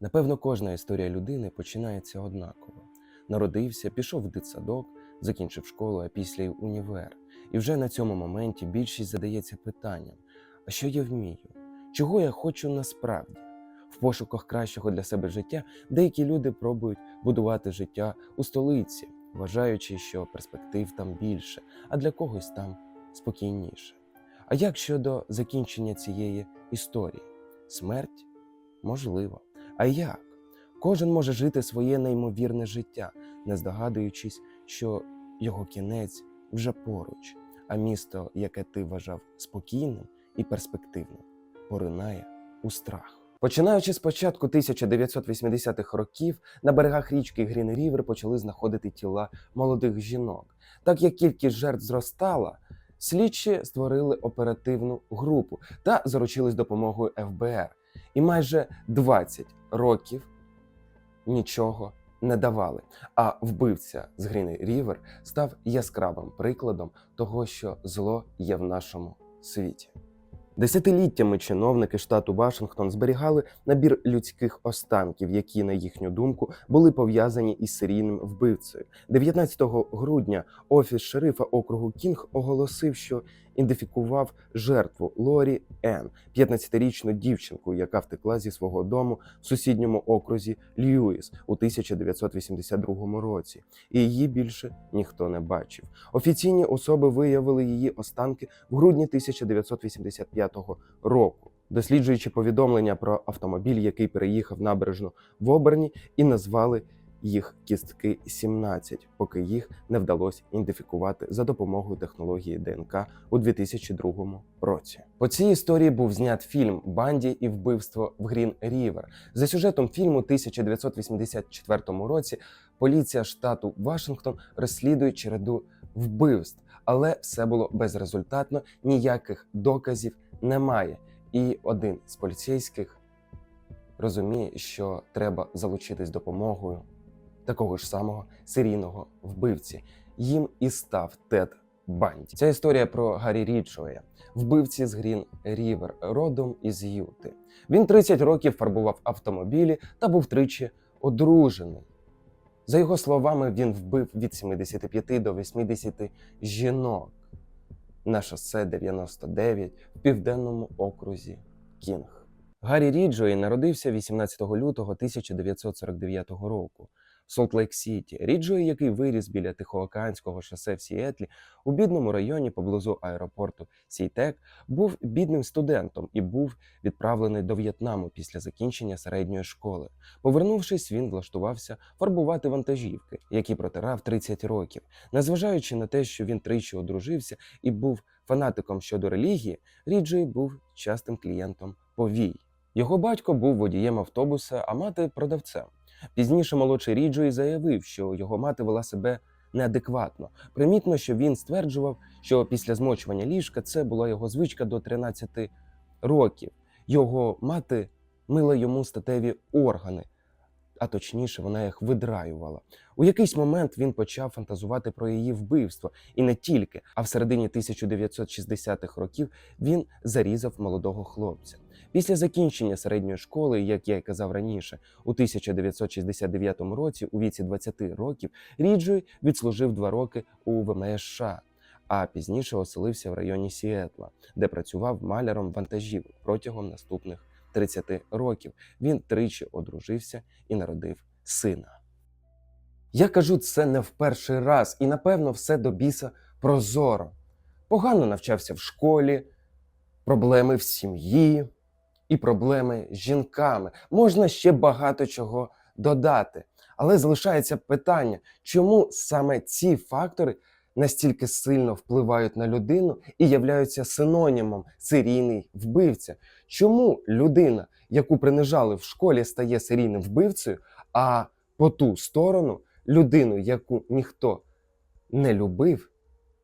Напевно, кожна історія людини починається однаково. Народився, пішов в дитсадок, закінчив школу, а після й універ. І вже на цьому моменті більшість задається питанням: а що я вмію? Чого я хочу насправді? В пошуках кращого для себе життя деякі люди пробують будувати життя у столиці, вважаючи, що перспектив там більше, а для когось там спокійніше. А як щодо закінчення цієї історії? Смерть? Можливо. А як? Кожен може жити своє неймовірне життя, не здогадуючись, що його кінець вже поруч, а місто, яке ти вважав спокійним і перспективним, поринає у страх. Починаючи з початку 1980-х років, на берегах річки Грін Рівер почали знаходити тіла молодих жінок. Так як кількість жертв зростала, слідчі створили оперативну групу та заручились допомогою ФБР. І майже 20 років нічого не давали. А вбивця з Грін Рівер став яскравим прикладом того, що зло є в нашому світі. Десятиліттями чиновники штату Вашингтон зберігали набір людських останків, які, на їхню думку, були пов'язані із серійним вбивцею. 19 грудня офіс шерифа округу Кінг оголосив, що ідентифікував жертву Лорі Ен, 15-річну дівчинку, яка втекла зі свого дому в сусідньому окрузі Льюіс у 1982 році, і її більше ніхто не бачив. Офіційні особи виявили її останки в грудні 1985 року. Досліджуючи повідомлення про автомобіль, який переїхав набережну в Оберні, і назвали їх кістки 17, поки їх не вдалося ідентифікувати за допомогою технології ДНК у 2002 році. По цій історії був знят фільм Банді і вбивство в Грін Рівер. За сюжетом фільму 1984 році поліція штату Вашингтон розслідує череду вбивств, але все було безрезультатно, ніяких доказів немає. І один з поліцейських розуміє, що треба залучитись допомогою такого ж самого серійного вбивці. Їм і став Тед Банді. Ця історія про Гаррі Річоя, вбивці з Грін Рівер, родом із Юти. Він 30 років фарбував автомобілі та був тричі одружений. За його словами, він вбив від 75 до 80 жінок на шосе 99 в південному окрузі Кінг. Гаррі Ріджої народився 18 лютого 1949 року в Солт-Лейк-Сіті. Ріджої, який виріс біля Тихоокеанського шосе в Сіетлі, у бідному районі поблизу аеропорту Сійтек, був бідним студентом і був відправлений до В'єтнаму після закінчення середньої школи. Повернувшись, він влаштувався фарбувати вантажівки, які протирав 30 років. Незважаючи на те, що він тричі одружився і був фанатиком щодо релігії, Ріджої був частим клієнтом повій. Його батько був водієм автобуса, а мати продавцем. Пізніше молодший Ріджої заявив, що його мати вела себе неадекватно. Примітно, що він стверджував, що після змочування ліжка це була його звичка до 13 років. Його мати мила йому статеві органи, а точніше, вона їх видраювала. У якийсь момент він почав фантазувати про її вбивство, і не тільки, а в середині 1960-х років він зарізав молодого хлопця. Після закінчення середньої школи, як я й казав раніше, у 1969 році, у віці 20 років, Ріджой відслужив два роки у ВМС США, а пізніше оселився в районі Сіетла, де працював маляром вантажівок протягом наступних 30 років. Він тричі одружився і народив сина. Я кажу це не в перший раз, і напевно все до біса прозоро. Погано навчався в школі, проблеми в сім'ї і проблеми з жінками. Можна ще багато чого додати. Але залишається питання, чому саме ці фактори настільки сильно впливають на людину і являються синонімом серійний вбивця? Чому людина, яку принижали в школі, стає серійним вбивцею, а по ту сторону людину, яку ніхто не любив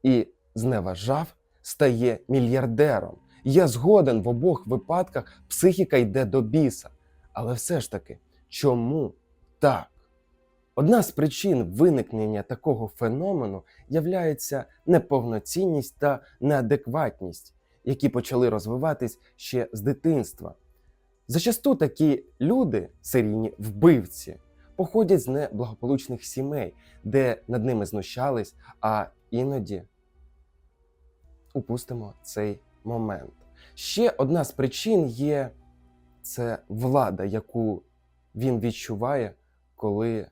і зневажав, стає мільярдером? Я згоден в обох випадках психіка йде до біса. Але все ж таки, чому так? Одна з причин виникнення такого феномену являється неповноцінність та неадекватність, які почали розвиватись ще з дитинства. Зачасту такі люди, серійні вбивці, походять з неблагополучних сімей, де над ними знущались, а іноді упустимо цей момент. Ще одна з причин є це влада, яку він відчуває, коли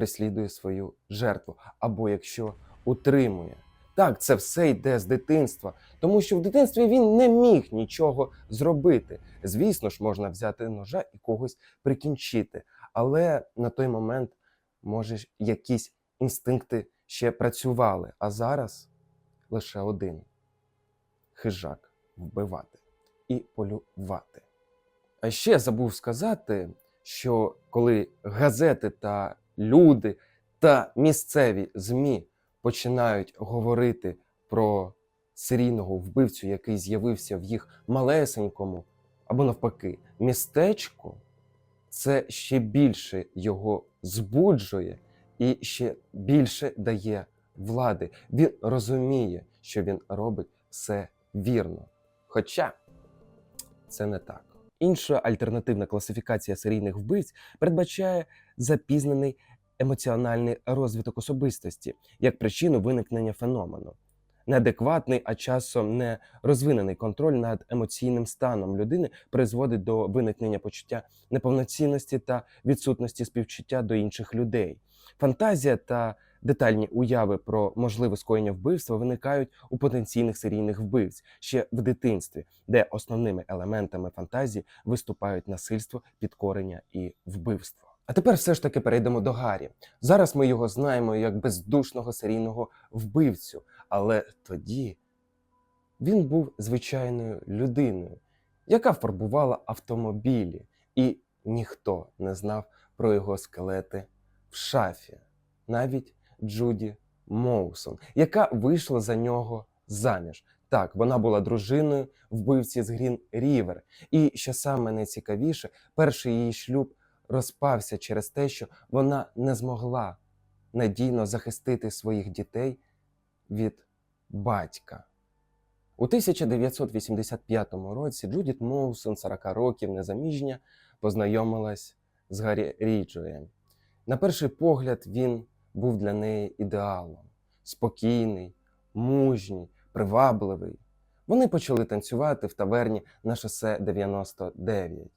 преслідує свою жертву, або якщо утримує. Так, це все йде з дитинства, тому що в дитинстві він не міг нічого зробити. Звісно ж, можна взяти ножа і когось прикінчити, але на той момент, може, якісь інстинкти ще працювали, а зараз лише один хижак вбивати і полювати. А ще забув сказати, що коли газети та люди та місцеві ЗМІ починають говорити про серійного вбивцю, який з'явився в їх малесенькому або навпаки містечку, це ще більше його збуджує і ще більше дає влади. Він розуміє, що він робить все вірно. Хоча це не так. Інша альтернативна класифікація серійних вбивць передбачає запізнений емоціональний розвиток особистості як причину виникнення феномену. Неадекватний, а часом не розвинений контроль над емоційним станом людини призводить до виникнення почуття неповноцінності та відсутності співчуття до інших людей. Фантазія та детальні уяви про можливе скоєння вбивства виникають у потенційних серійних вбивць ще в дитинстві, де основними елементами фантазії виступають насильство, підкорення і вбивство. А тепер все ж таки перейдемо до Гаррі. Зараз ми його знаємо як бездушного серійного вбивцю, але тоді він був звичайною людиною, яка фарбувала автомобілі, і ніхто не знав про його скелети в шафі, навіть Джуді Моусон, яка вийшла за нього заміж. Так, вона була дружиною вбивці з Грін Рівер. І що саме найцікавіше, перший її шлюб розпався через те, що вона не змогла надійно захистити своїх дітей від батька. У 1985 році Джудіт Моусон, 40 років, незаміжня, познайомилась з Гаррі Ріджуєм. На перший погляд він був для неї ідеалом спокійний, мужній, привабливий. Вони почали танцювати в таверні на шосе 99.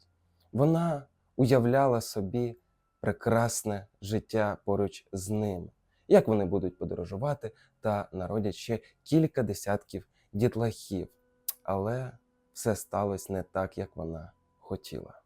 Вона уявляла собі прекрасне життя поруч з ним, як вони будуть подорожувати та народять ще кілька десятків дітлахів. Але все сталося не так, як вона хотіла.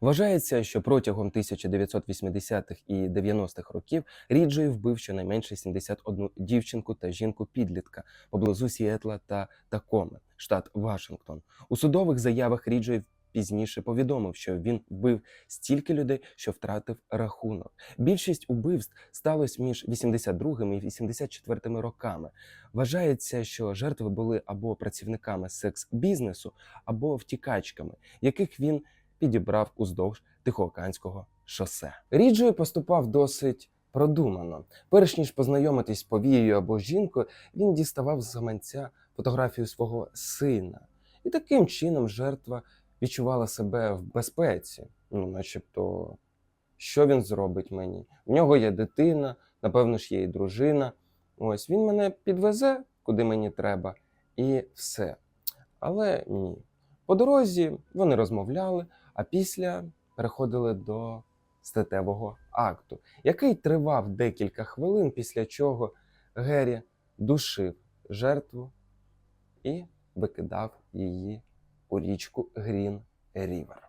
Вважається, що протягом 1980-х і 90-х років Ріджей вбив щонайменше 71 дівчинку та жінку-підлітка поблизу Сіетла та Такоми, штат Вашингтон. У судових заявах Ріджей пізніше повідомив, що він вбив стільки людей, що втратив рахунок. Більшість убивств сталося між 82 і 84 роками. Вважається, що жертви були або працівниками секс-бізнесу, або втікачками, яких він підібрав уздовж Тихоокеанського шосе. Ріджой поступав досить продумано. Перш ніж познайомитись повією або жінкою, він діставав з гаманця фотографію свого сина. І таким чином жертва відчувала себе в безпеці. Ну, начебто, що він зробить мені? В нього є дитина, напевно ж є і дружина. Ось він мене підвезе, куди мені треба, і все. Але ні. По дорозі вони розмовляли, а після переходили до статевого акту, який тривав декілька хвилин, після чого Геррі душив жертву і викидав її у річку Грін Рівер.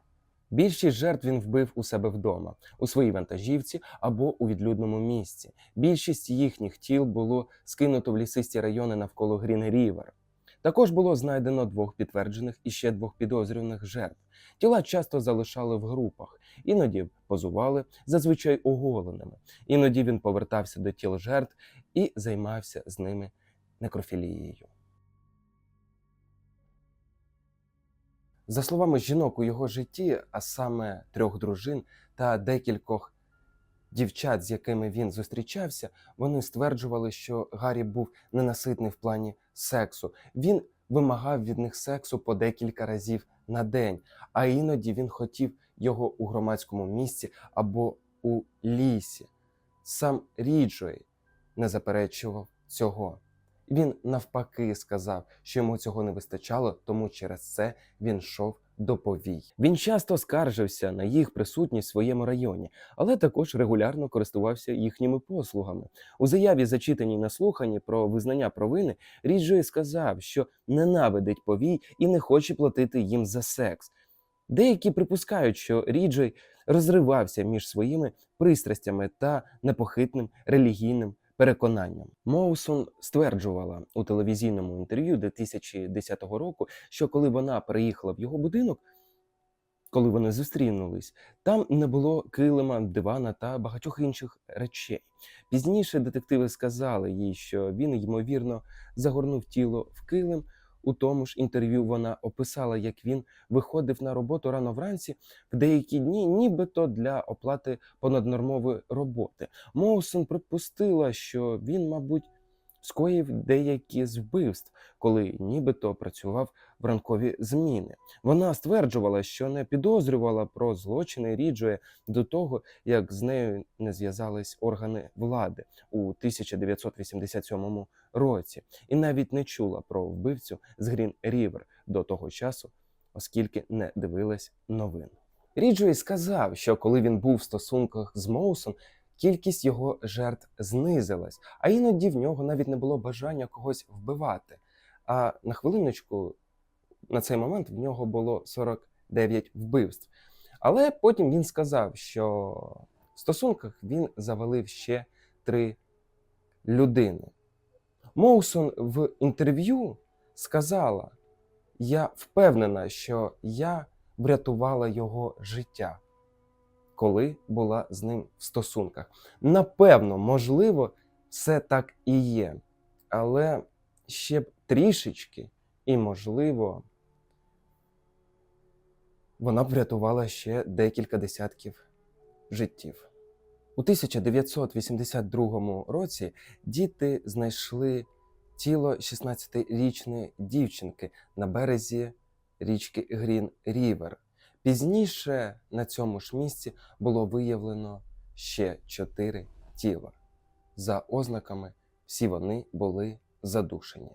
Більшість жертв він вбив у себе вдома, у своїй вантажівці або у відлюдному місці. Більшість їхніх тіл було скинуто в лісисті райони навколо Грін Рівер. Також було знайдено двох підтверджених і ще двох підозрюваних жертв. Тіла часто залишали в групах, іноді позували, зазвичай оголеними. Іноді він повертався до тіл жертв і займався з ними некрофілією. За словами жінок у його житті, а саме трьох дружин та декількох дівчат, з якими він зустрічався, вони стверджували, що Гаррі був ненаситний в плані сексу. Він вимагав від них сексу по декілька разів на день, а іноді він хотів його у громадському місці або у лісі. Сам Ріджуей не заперечував цього. Він навпаки сказав, що йому цього не вистачало, тому через це він йшов до повій. Він часто скаржився на їх присутність в своєму районі, але також регулярно користувався їхніми послугами. У заяві, зачитаній на слуханні про визнання провини, Ріджуей сказав, що ненавидить повій і не хоче платити їм за секс. Деякі припускають, що Ріджей розривався між своїми пристрастями та непохитним релігійним переконанням. Моусон стверджувала у телевізійному інтерв'ю 2010 року, що коли вона переїхала в його будинок, коли вони зустрінулись, там не було килима, дивана та багатьох інших речей. Пізніше детективи сказали їй, що він ймовірно загорнув тіло в килим. У тому ж інтерв'ю вона описала, як він виходив на роботу рано вранці в деякі дні, нібито для оплати понаднормової роботи. Моусон припустила, що він, мабуть, скоїв деякі з вбивств, коли нібито працював в ранкові зміни. Вона стверджувала, що не підозрювала про злочини Ріджуя до того, як з нею не зв'язались органи влади у 1987 році, і навіть не чула про вбивцю з Грін Рівер до того часу, оскільки не дивилась новин. Ріджуей сказав, що коли він був в стосунках з Моусон, кількість його жертв знизилась, а іноді в нього навіть не було бажання когось вбивати. А на хвилиночку, на цей момент в нього було 49 вбивств. Але потім він сказав, що в стосунках він завалив ще три людини. Моусон в інтерв'ю сказала: Я впевнена, що я врятувала його життя, коли була з ним в стосунках. Напевно, можливо, все так і є. Але ще б трішечки, і, можливо, вона б врятувала ще декілька десятків життів. У 1982 році діти знайшли тіло 16-річної дівчинки на березі річки Грін Рівер. Пізніше на цьому ж місці було виявлено ще чотири тіла. За ознаками, всі вони були задушені.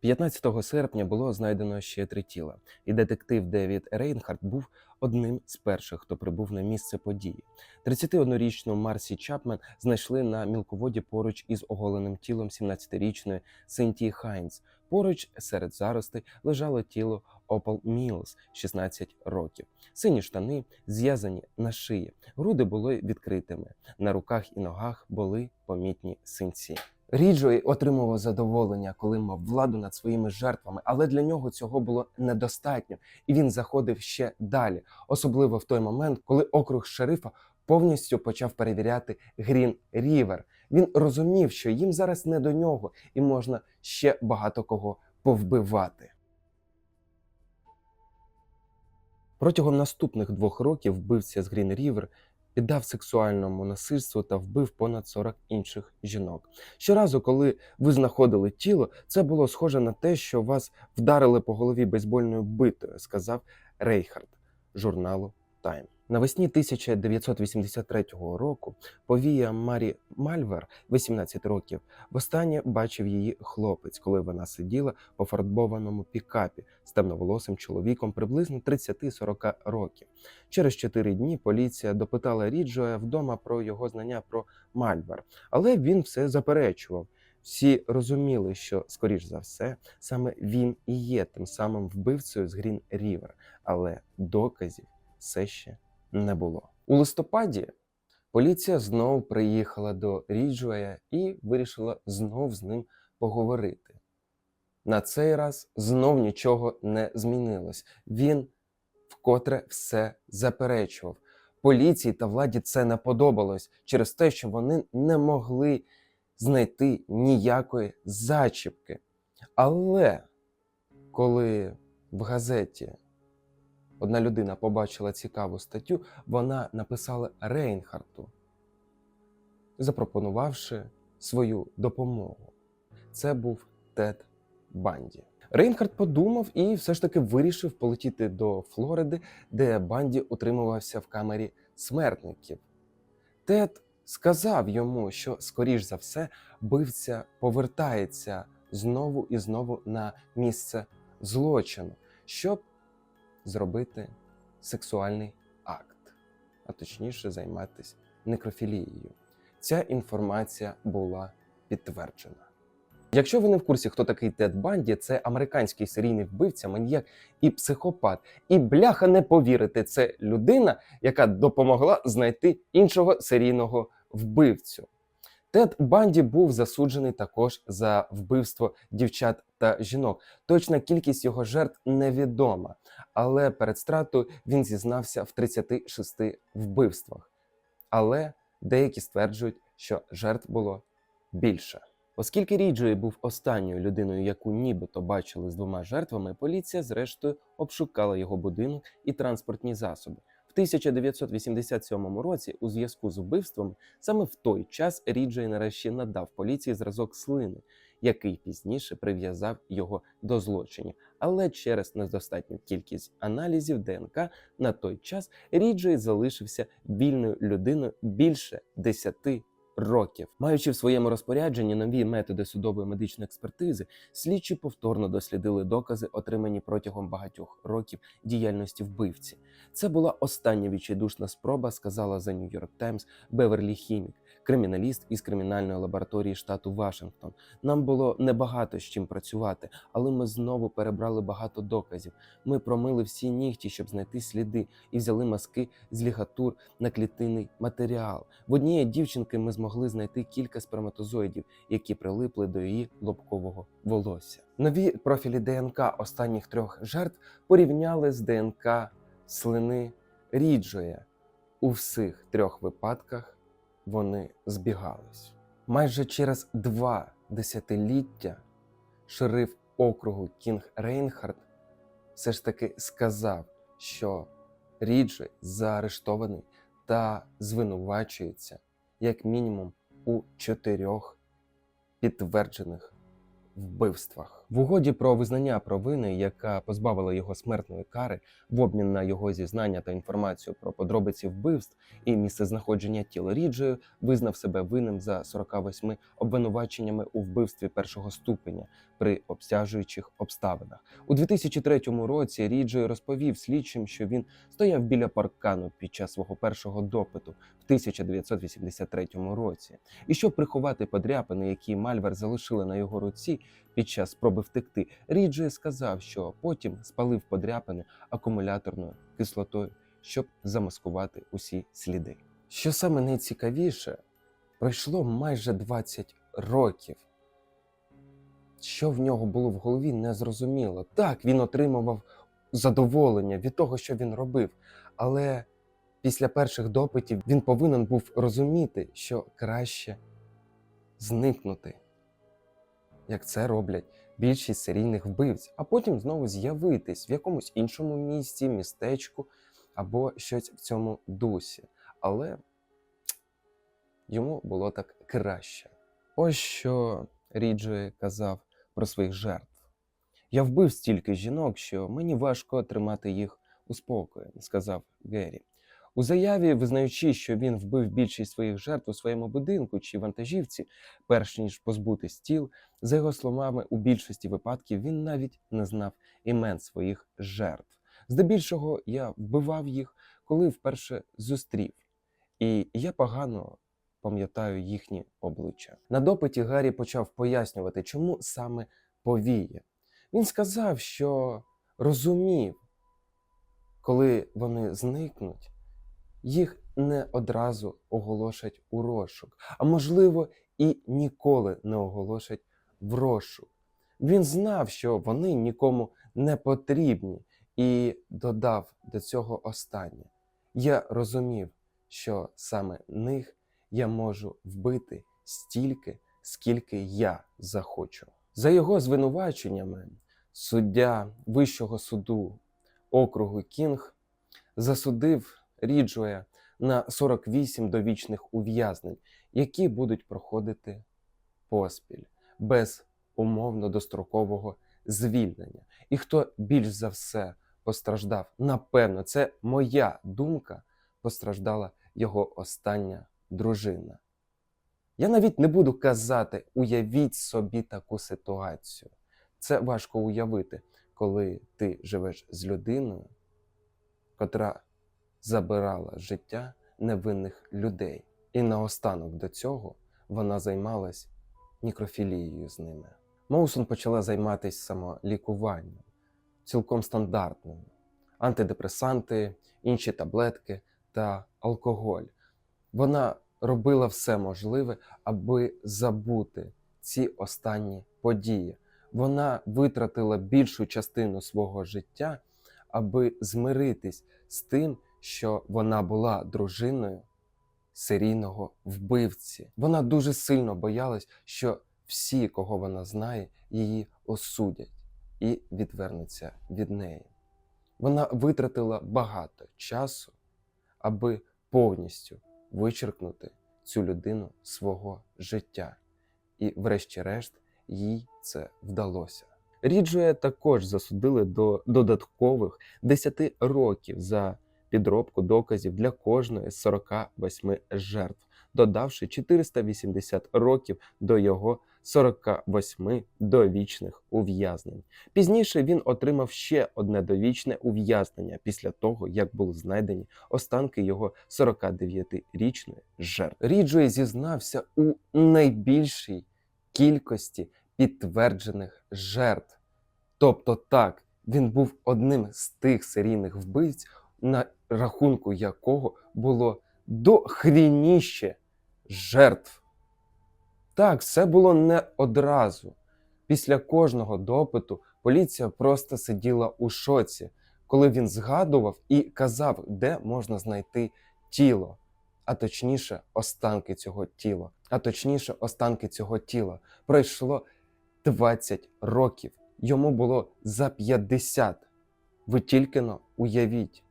15 серпня було знайдено ще три тіла, і детектив Девід Рейнхард був одним з перших, хто прибув на місце події. 31-річну Марсі Чапмен знайшли на мілководі поруч із оголеним тілом 17-річної Синтії Хайнс. Поруч серед заростей лежало тіло Опал Мілс, 16 років. Сині штани зв'язані на шиї, груди були відкритими. На руках і ногах були помітні синці. Ріджой отримував задоволення, коли мав владу над своїми жертвами, але для нього цього було недостатньо, і він заходив ще далі, особливо в той момент, коли округ шерифа повністю почав перевіряти Грін Рівер. Він розумів, що їм зараз не до нього, і можна ще багато кого повбивати. Протягом наступних двох років вбивця з Грін Рівер піддав сексуальному насильству та вбив понад 40 інших жінок. Щоразу, коли ви знаходили тіло, це було схоже на те, що вас вдарили по голові бейсбольною битою, сказав Рейхард журналу Time. Навесні 1983 року повія Марі Мальвер, 18 років, востаннє бачив її хлопець, коли вона сиділа по фарбованому пікапі з темноволосим чоловіком приблизно 30-40 років. Через чотири дні поліція допитала Ріджоя вдома про його знання про Мальвер, але він все заперечував. Всі розуміли, що, скоріш за все, саме він і є тим самим вбивцею з Грін Рівер, але доказів все ще не було. У листопаді поліція знову приїхала до Ріджуея і вирішила знов з ним поговорити. На цей раз знов нічого не змінилось. Він вкотре все заперечував. Поліції та владі це не подобалось через те, що вони не могли знайти ніякої зачіпки. Але коли в газеті одна людина побачила цікаву статтю, вона написала Рейнхарту, запропонувавши свою допомогу. Це був Тед Банді. Рейнхард подумав і все ж таки вирішив полетіти до Флориди, де Банді утримувався в камері смертників. Тед сказав йому, що, скоріш за все, бивця повертається знову і знову на місце злочину, щоб зробити сексуальний акт, а точніше займатися некрофілією. Ця інформація була підтверджена. Якщо ви не в курсі, хто такий Тед Банді, це американський серійний вбивця, маніяк і психопат. І бляха не повірите, це людина, яка допомогла знайти іншого серійного вбивцю. Тед Банді був засуджений також за вбивство дівчат та жінок. Точна кількість його жертв невідома, але перед стратою він зізнався в 36 вбивствах. Але деякі стверджують, що жертв було більше. Оскільки Ріджої був останньою людиною, яку нібито бачили з двома жертвами, поліція зрештою обшукала його будинок і транспортні засоби. В 1987 році, у зв'язку з вбивством, саме в той час Ріджей нарешті надав поліції зразок слини, який пізніше прив'язав його до злочинів. Але через недостатню кількість аналізів ДНК на той час Ріджей залишився вільною людиною більше 10 років. Маючи в своєму розпорядженні нові методи судової медичної експертизи, слідчі повторно дослідили докази, отримані протягом багатьох років діяльності вбивці. Це була остання відчайдушна спроба, сказала за York Times Беверлі Хімік, криміналіст із кримінальної лабораторії штату Вашингтон. Нам було небагато з чим працювати, але ми знову перебрали багато доказів. Ми промили всі нігті, щоб знайти сліди, і взяли маски з лігатур на клітинний матеріал. В однієї дівчинки ми змогли знайти кілька сперматозоїдів, які прилипли до її лобкового волосся. Нові профілі ДНК останніх трьох жертв порівняли з ДНК слини Ріджоя. У всіх трьох випадках вони збігались. Майже через два десятиліття шериф округу Кінг Рейнхард все ж таки сказав, що Ріджой заарештований та звинувачується як мінімум у чотирьох підтверджених вбивствах. В угоді про визнання провини, яка позбавила його смертної кари в обмін на його зізнання та інформацію про подробиці вбивств і місцезнаходження тіла Ріджею, визнав себе винним за 48 обвинуваченнями у вбивстві першого ступеня при обстяжуючих обставинах. У 2003 році Ріджей розповів слідчим, що він стояв біля паркану під час свого першого допиту в 1983 році, і щоб приховати подряпини, які Мальвер залишили на його руці під час спроби втекти, Ріджей сказав, що потім спалив подряпини акумуляторною кислотою, щоб замаскувати усі сліди. Що саме найцікавіше, пройшло майже 20 років. Що в нього було в голові, не зрозуміло. Так, він отримував задоволення від того, що він робив, але після перших допитів він повинен був розуміти, що краще зникнути, як це роблять більшість серійних вбивць, а потім знову з'явитись в якомусь іншому місці, містечку або щось в цьому дусі. Але йому було так краще. Ось що Ріджої казав про своїх жертв. Я вбив стільки жінок, що мені важко тримати їх у спокої, сказав Геррі. У заяві, визнаючи, що він вбив більшість своїх жертв у своєму будинку чи вантажівці, перш ніж позбутись тіл, за його словами, у більшості випадків він навіть не знав імен своїх жертв. Здебільшого я вбивав їх, коли вперше зустрів, і я погано пам'ятаю їхні обличчя. На допиті Гаррі почав пояснювати, чому саме повіє. Він сказав, що розумів, коли вони зникнуть, їх не одразу оголошать у розшук, а можливо, і ніколи не оголошать в розшук. Він знав, що вони нікому не потрібні, і додав до цього останнє. Я розумів, що саме них я можу вбити стільки, скільки я захочу. За його звинуваченнями, суддя Вищого суду округу Кінг засудив Ріджоя на 48 довічних ув'язнень, які будуть проходити поспіль без умовно дострокового звільнення. І хто більш за все постраждав, напевно, це моя думка, постраждала його остання дружина. Я навіть не буду казати, уявіть собі таку ситуацію. Це важко уявити, коли ти живеш з людиною, котра забирала життя невинних людей. І наостанок до цього вона займалась нікрофілією з ними. Моусон почала займатися самолікуванням, цілком стандартним: антидепресанти, інші таблетки та алкоголь. Вона робила все можливе, аби забути ці останні події. Вона витратила більшу частину свого життя, аби змиритись з тим, що вона була дружиною серійного вбивці. Вона дуже сильно боялась, що всі, кого вона знає, її осудять і відвернуться від неї. Вона витратила багато часу, аби повністю вичеркнути цю людину свого життя. І, врешті-решт, їй це вдалося. Ріджуя також засудили до додаткових 10 років за підробку доказів для кожної з 48 жертв, додавши 480 років до його 48 довічних ув'язнень. Пізніше він отримав ще одне довічне ув'язнення після того, як були знайдені останки його 49-річної жертви. Ріджує зізнався у найбільшій кількості підтверджених жертв. Тобто, так, він був одним з тих серійних вбивць, на рахунку якого було дохрініще жертв. Так, все було не одразу. Після кожного допиту поліція просто сиділа у шоці, коли він згадував і казав, де можна знайти тіло, а точніше, останки цього тіла. А точніше, останки цього тіла. Пройшло 20 років. Йому було за 50. Ви тільки уявіть.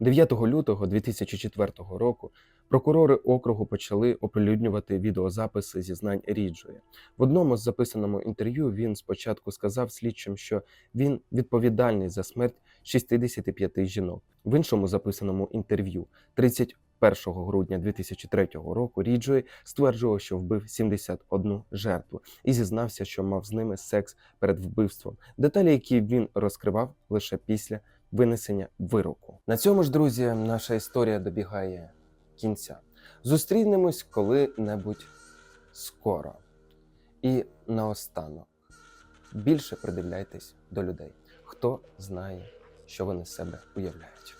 9 лютого 2004 року прокурори округу почали оприлюднювати відеозаписи зізнань Ріджуя. В одному з записаному інтерв'ю він спочатку сказав слідчим, що він відповідальний за смерть 65 жінок. В іншому записаному інтерв'ю 31 грудня 2003 року Ріджуй стверджував, що вбив 71 жертву і зізнався, що мав з ними секс перед вбивством. Деталі, які він розкривав лише після винесення вироку. На цьому ж, друзі, наша історія добігає кінця. Зустрінемось коли-небудь скоро. І наостанок більше придивляйтесь до людей, хто знає, що вони себе уявляють.